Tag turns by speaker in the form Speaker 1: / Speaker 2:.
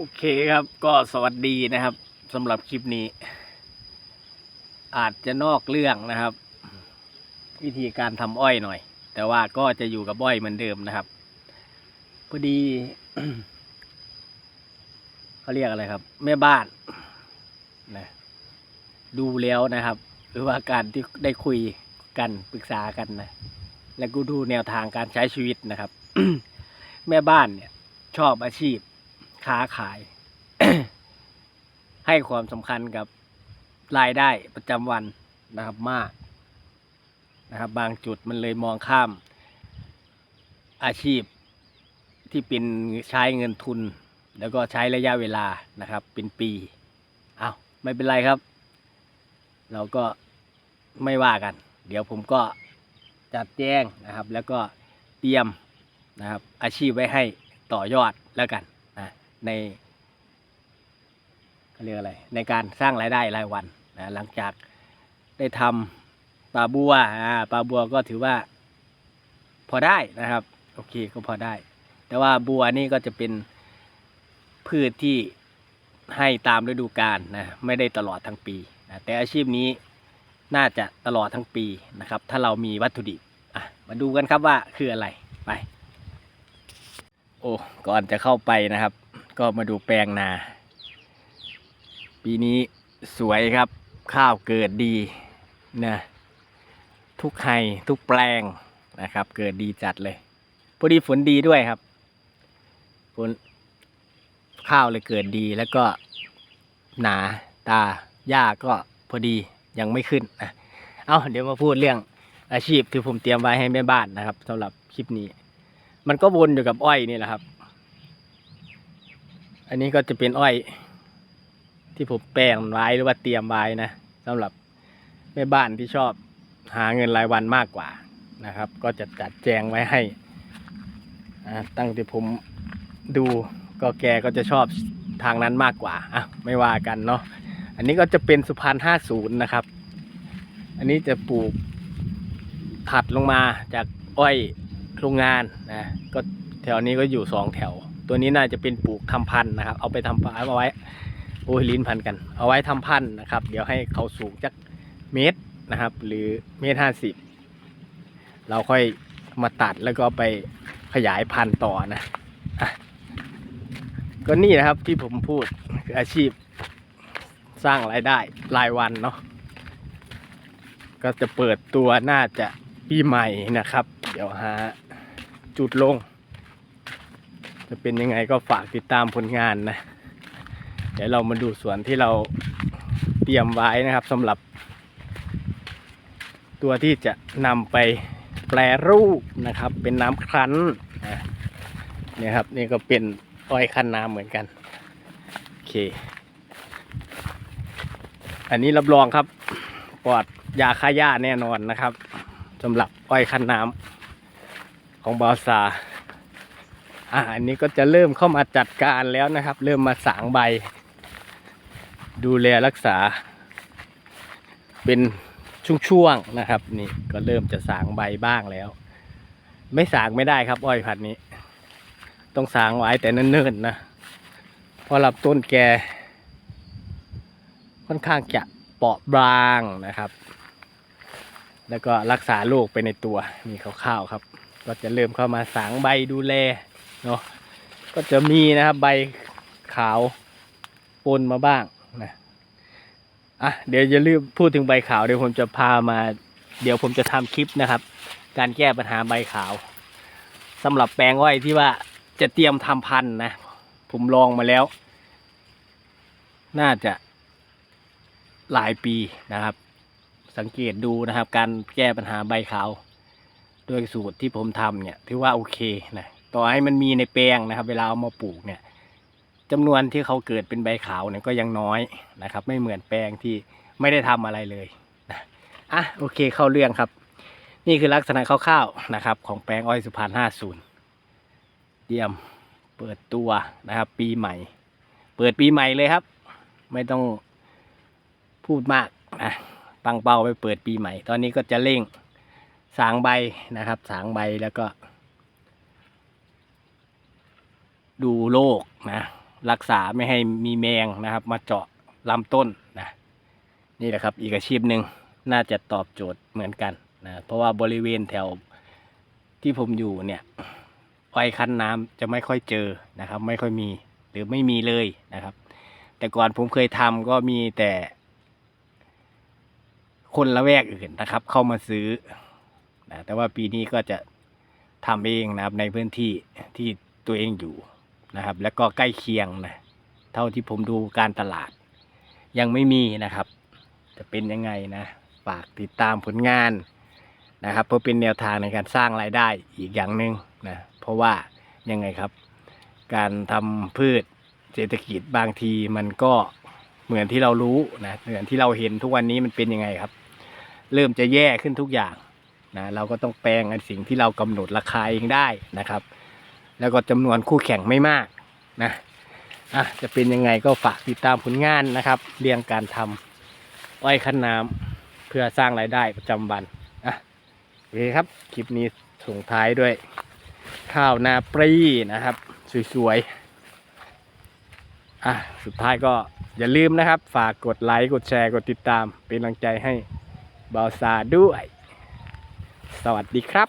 Speaker 1: โอเคครับก็สวัสดีนะครับสำหรับคลิปนี้ อาจจะนอกเรื่องนะครับ วิธีการทำอ้อยหน่อย แต่ว่าก็จะอยู่กับอ้อยเหมือนเดิมนะครับพอดีเขาเรียกอะไรครับ แม่บ้านนะดูแล้วนะครับ หรือว่าการที่ได้คุยกันปรึกษากันนะแล้วก็ดูแนวทางการใช้ชีวิตนะครับ แม่บ้านเนี่ยชอบอาชีพ ค้าขาย ให้ความสำคัญกับรายได้ประจำวันนะครับมากนะครับ บางจุดมันเลยมองข้ามอาชีพที่เป็นใช้เงินทุน แล้วก็ใช้ระยะเวลานะครับ เป็นปีเอาไม่เป็นไรครับ เราก็ไม่ว่ากัน เดี๋ยวผมก็จัดแจ้งนะครับ แล้วก็เตรียมนะครับอาชีพไว้ให้ต่อยอดแล้วกัน ในเขาเรียกอะไรในการสร้างรายได้รายวันนะหลังจากได้ทำปลาบัวอ่าปลาบัวก็ถือว่า พอได้นะครับ โอเคก็พอได้ แต่ว่าบัวนี่ก็จะเป็นพืชที่ให้ตามฤดูกาลนะไม่ได้ตลอดทั้งปีนะแต่อาชีพนี้น่าจะตลอดทั้งปีนะครับ ถ้าเรามีวัตถุดิบอะมาดูกันครับว่าคืออะไรไป โอ้ก่อนจะเข้าไปนะครับ ก็มาดูแปลงนา ปีนี้สวยครับ ข้าวเกิดดีนะทุกไฮทุกแปลงนะครับ เกิดดีจัดเลยพอดีฝนดีด้วยครับฝนข้าวเลยเกิดดีแล้วก็หนาตาหญ้าก็พอดียังไม่ขึ้นนะเอาเดี๋ยวมาพูดเรื่องอาชีพที่ผมเตรียมไว้ให้แม่บ้านนะครับสำหรับคลิปนี้ มันก็วนอยู่กับอ้อยนี่แหละครับ อันนี้ก็จะเป็นอ้อย ที่ผมแปลงไว้หรือว่าเตรียมไว้นะสำหรับแม่บ้านที่ชอบหาเงินรายวันมากกว่านะครับ ก็จะจัดแจงไว้ให้ตั้งแต่ผมดูก็แกก็จะชอบทางนั้นมากกว่าอะไม่ว่ากันเนาะอันนี้ก็จะเป็นสุพรรณห้าศูนย์นะครับ อันนี้จะปลูกถัดลงมาจากอ้อยโรงงานนะก็แถวนี้ก็อยู่สองแถว ตัวนี้น่าจะเป็นปลูกทำพันธุ์นะครับ เอาไปทำพันธุ์เอาไว้ โอ้ยลิ้นพันกัน เอาไว้ทำพันธุ์นะครับ เดี๋ยวให้เขาสูงจักเมตรนะครับ หรือเมตรห้าสิบเราค่อยมาตัดแล้วก็ไปขยายพันธุ์ต่อน่ะก็นี่นะครับที่ผมพูดคืออาชีพสร้างรายได้รายวันเนาะก็จะเปิดตัวน่าจะปีใหม่นะครับ เดี๋ยวหาจุดลง จะเป็นยังไงก็ฝากติดตามผลงานนะ เดี๋ยวเรามาดูสวนที่เราเตรียมไว้นะครับสำหรับ ตัวที่จะนำไปแปรรูปนะครับ เป็นน้ำครั้นนะนี่ครับนี่ก็เป็นอ้อยคั้นน้ำเหมือนกันโอเค อันนี้รับรองครับปลอดยาฆ่าหญ้าแน่นอนนะครับสำหรับอ้อยคั้นน้ำของบาซา อ่าอันนี้ก็จะเริ่มเข้ามาจัดการแล้วนะครับ เริ่มมาสางใบ ดูแลรักษา เป็นช่วงๆนะครับ นี่ก็เริ่มจะสางใบบ้างแล้ว ไม่สางไม่ได้ครับ อ้อยพันธุ์นี้ ต้องสางไว้แต่เนิ่นๆนะเพราะลำต้นแก ค่อนข้างจะเปราะบางนะครับ แล้วก็รักษาโรคไปในตัวนี่คร่าวๆครับ ก็จะเริ่มเข้ามาสางใบดูแล เนาะก็จะมีนะครับใบขาวปนมาบ้างนะอะเดี๋ยวจะลืมพูดถึงใบขาวเดี๋ยวผมจะพามา เดี๋ยวผมจะทำคลิปนะครับ การแก้ปัญหาใบขาวสำหรับแปลงอ้อยที่ว่าจะเตรียมทำพันธุ์นะ ผมลองมาแล้ว น่าจะหลายปีนะครับ สังเกตดูนะครับ การแก้ปัญหาใบขาว ด้วยสูตรที่ผมทำเนี่ยถือว่าโอเคนะ ต่อให้มันมีในแปลงนะครับ เวลาเอามาปลูกเนี่ยจำนวนที่เขาเกิดเป็นใบขาวเนี่ยก็ยังน้อยนะครับ ไม่เหมือนแปลงที่ไม่ได้ทำอะไรเลยนะอะโอเคเข้าเรื่องครับ นี่คือลักษณะคร่าวๆนะครับ ของแปลงอ้อยสุพรรณห้าศูนย์เยี่ยมเปิดตัวนะครับ ปีใหม่ เปิดปีใหม่เลยครับ ไม่ต้องพูดมากนะปังเป้าไปเปิดปีใหม่ ตอนนี้ก็จะเร่งสางใบนะครับ สางใบแล้วก็ ดูโลกนะรักษาไม่ให้มีแมงนะครับ มาเจาะลำต้นนะนี่แหละครับอีกอาชีพหนึ่งน่าจะตอบโจทย์เหมือนกันนะเพราะว่าบริเวณแถวที่ผมอยู่เนี่ยอ้อยคั้นน้ำจะไม่ค่อยเจอนะครับ ไม่ค่อยมีหรือไม่มีเลยนะครับ แต่ก่อนผมเคยทำก็มีแต่ คนละแวกอื่นนะครับ เข้ามาซื้อนะแต่ว่าปีนี้ก็จะทำเองนะครับในพื้นที่ที่ตัวเองอยู่ นะครับ แล้วก็ใกล้เคียงนะเท่าที่ผมดูการตลาด ยังไม่มีนะครับ จะเป็นยังไงนะ ฝากติดตามผลงานนะครับ เพื่อเป็นแนวทางในการสร้างรายได้อีกอย่างหนึ่งนะเพราะว่ายังไงครับ การทำพืชเศรษฐกิจบางทีมันก็เหมือนที่เรารู้นะเหมือนที่เราเห็นทุกวันนี้มันเป็นยังไงครับ เริ่มจะแย่ขึ้นทุกอย่างนะเราก็ต้องแปลงสิ่งที่เรากำหนดราคาเองได้นะครับ แล้วก็จำนวนคู่แข่งไม่มากนะอะจะเป็นยังไงก็ฝากติดตามผลงานนะครับเรื่องการทำอ้อยคั้นน้ำเพื่อสร้างรายได้ประจำวันอะโอเคครับคลิปนี้ส่งท้ายด้วย ข้าวนาปรีนะครับ สวยๆอะสุดท้ายก็อย่าลืมนะครับ ฝากกดไลค์กดแชร์กดติดตาม เป็นกำลังใจให้บาวซาด้วย สวัสดีครับ